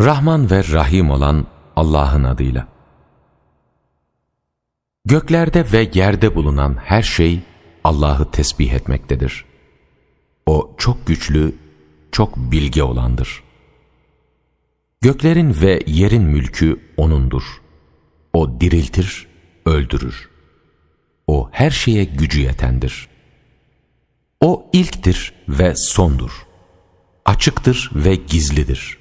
Rahman ve Rahim olan Allah'ın adıyla. Göklerde ve yerde bulunan her şey Allah'ı tesbih etmektedir. O çok güçlü, çok bilge olandır. Göklerin ve yerin mülkü O'nundur. O diriltir, öldürür. O her şeye gücü yetendir. O ilktir ve sondur. Açıktır ve gizlidir.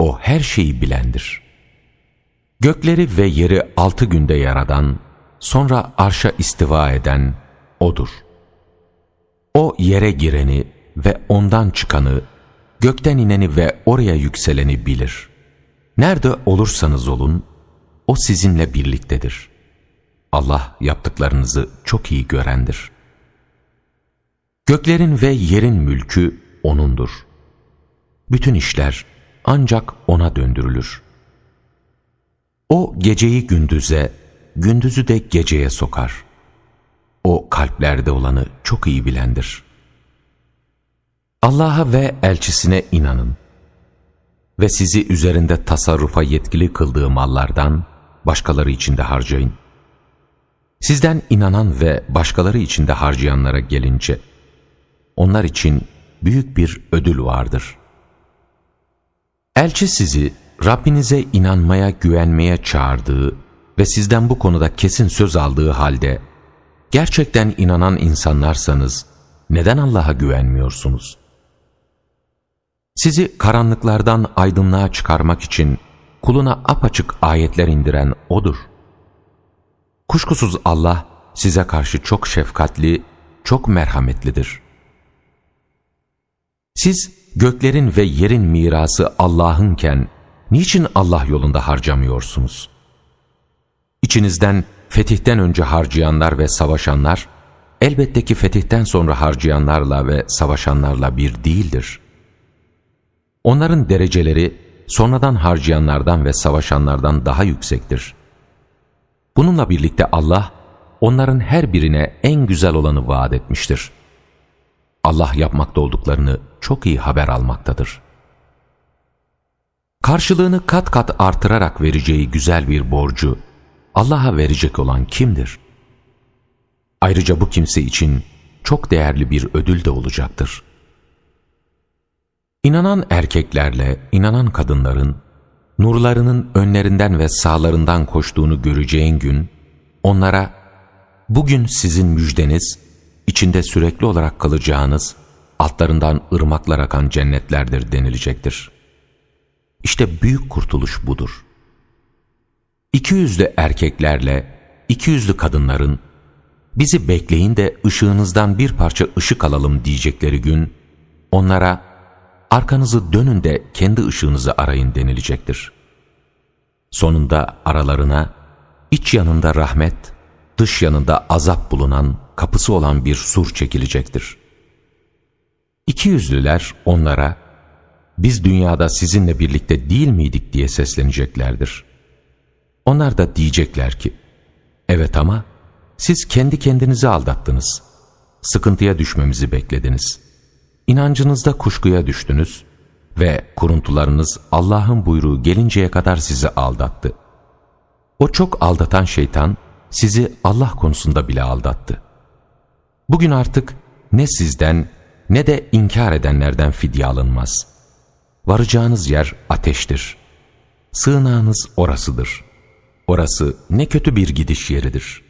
O her şeyi bilendir. Gökleri ve yeri altı günde yaradan, sonra arşa istiva eden O'dur. O yere gireni ve ondan çıkanı, gökten ineni ve oraya yükseleni bilir. Nerede olursanız olun, O sizinle birliktedir. Allah yaptıklarınızı çok iyi görendir. Göklerin ve yerin mülkü O'nundur. Bütün işler ancak O'na döndürülür. O geceyi gündüze, gündüzü de geceye sokar. O kalplerde olanı çok iyi bilendir. Allah'a ve elçisine inanın ve sizi üzerinde tasarrufa yetkili kıldığı mallardan başkaları için de harcayın. Sizden inanan ve başkaları için de harcayanlara gelince, onlar için büyük bir ödül vardır. Elçi sizi Rabbinize inanmaya, güvenmeye çağırdığı ve sizden bu konuda kesin söz aldığı halde, gerçekten inanan insanlarsanız neden Allah'a güvenmiyorsunuz? Sizi karanlıklardan aydınlığa çıkarmak için kuluna apaçık ayetler indiren O'dur. Kuşkusuz Allah size karşı çok şefkatli, çok merhametlidir. Siz göklerin ve yerin mirası Allah'ınken niçin Allah yolunda harcamıyorsunuz? İçinizden fetihten önce harcayanlar ve savaşanlar, elbette ki fetihten sonra harcayanlarla ve savaşanlarla bir değildir. Onların dereceleri sonradan harcayanlardan ve savaşanlardan daha yüksektir. Bununla birlikte Allah, onların her birine en güzel olanı vaat etmiştir. Allah yapmakta olduklarını çok iyi haber almaktadır. Karşılığını kat kat artırarak vereceği güzel bir borcu Allah'a verecek olan kimdir? Ayrıca bu kimse için çok değerli bir ödül de olacaktır. İnanan erkeklerle inanan kadınların nurlarının önlerinden ve sağlarından koştuğunu göreceğin gün onlara bugün sizin müjdeniz içinde sürekli olarak kalacağınız altlarından ırmaklar akan cennetlerdir denilecektir. İşte büyük kurtuluş budur. İki yüzlü erkeklerle iki yüzlü kadınların bizi bekleyin de ışığınızdan bir parça ışık alalım diyecekleri gün onlara arkanızı dönün de kendi ışığınızı arayın denilecektir. Sonunda aralarına iç yanında rahmet, dış yanında azap bulunan kapısı olan bir sur çekilecektir. İki yüzlüler onlara, biz dünyada sizinle birlikte değil miydik diye sesleneceklerdir. Onlar da diyecekler ki, evet ama siz kendi kendinizi aldattınız. Sıkıntıya düşmemizi beklediniz. İnancınızda kuşkuya düştünüz ve kuruntularınız Allah'ın buyruğu gelinceye kadar sizi aldattı. O çok aldatan şeytan sizi Allah konusunda bile aldattı. Bugün artık ne sizden ne de inkar edenlerden fidye alınmaz. Varacağınız yer ateştir. Sığınağınız orasıdır. Orası ne kötü bir gidiş yeridir.''